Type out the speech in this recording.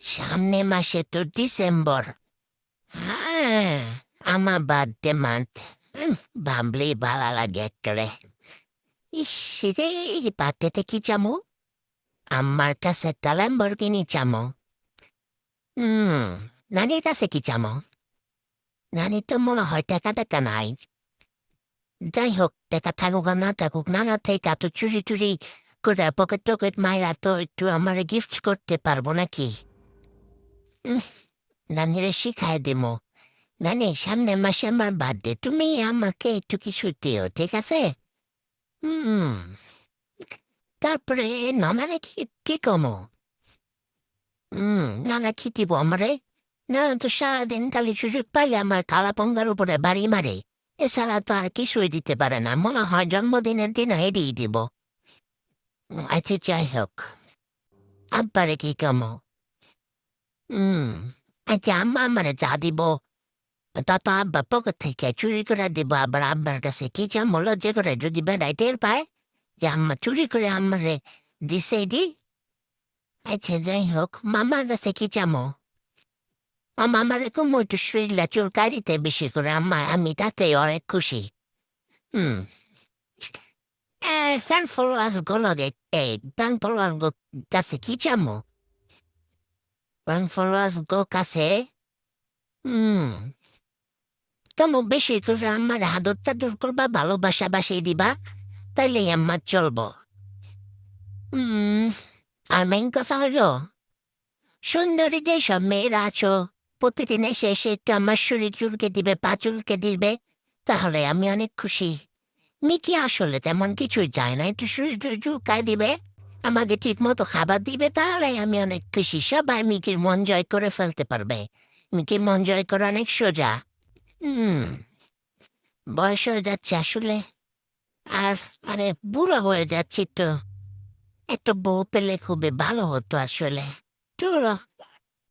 সামনে মাসে তো ডিসেম্বর। হ্যাঁ আমার বার্থডে মান্থ। ভাবলেই ভালো লাগে একেবারে। ইস রে বার্থডেতে কি চামো? আমার কাছে একটা ল্যাম্বরগিনি চামো। হুম, নানির কাছে কি চামো? নানি তো মনে হয় টাকা টাকা নাই। যাই হোক, টাকা থাকুক না থাকুক, নানা থেকে তো চুরি চুরি করে পকেট টকেট মায়েরা তো একটু আমার গিফট করতে পারব নাকি? নানিরে শিখাই দেবো নানি সামনে মাসে আমার বার্থডে তুমি আমাকে একটু কিছু দিও ঠিক আছে হুম তারপরে নানারে কি কি কমো হুম নানা কি দিব আমারে না তো সারাদিন খালি সুযোগ পাইলে আমার কালা পঙ্গার উপরে বাড়ি মারে এছাড়া তো আর কিছুই দিতে পারে না মনে হয় জন্মদিনের দিন এড়িয়ে দিব আচ্ছা যাই হোক আব্বারে কি কমো আচ্ছা আম্মা মানে যা দিব তা তো আব্বা পকেট থেকে চুরি করে দিব আবার আব্বার কাছে কি চাম হলো যে করে যদি বেড়াই টের পায় যে আম্মা চুরি করে আম্মারে দিছে দি আচ্ছা যাই হোক মামার কাছে কি চামো আমার আমার এরকম একটু শরীরটা চুলকাই দিতে বেশি করে আম্মা আমি তাতে অনেক খুশি হুম ফ্যান ফলোয়ার গুলোকে এই ফ্যান ফলোয়ার কাছে কি চামো ফ্যান ফলোয়ার গো কাছে হুম তুমি বেশি করে আমার আদর টাদর করবা ভালোবাসা বাসিয়ে দিবা তাইলে আমার চলবো আর মেন কথা হলো সুন্দরী যেসব মেয়েরা আছো প্রতিদিন এসে এসে একটু আমার শরীর চুলকে দিবে পা চুলকে দিবে তাহলে আমি অনেক খুশি মিকি আসলে তেমন কিছুই যায় না একটু শরীর চুলকায় দিবে আমাকে ঠিক মতো খাবার দিবে তাহলে আমি অনেক খুশি। সবাই মিকির মন জয় করে ফেলতে পারবে। মিকির মন জয় করা অনেক সোজা। হুম। বয়স হয়ে যাচ্ছে আসলে। আর, আরে, বুড়ো হয়ে যাচ্ছি তো। একটা বউ পেলে খুবই ভালো হতো আসলে। চলো।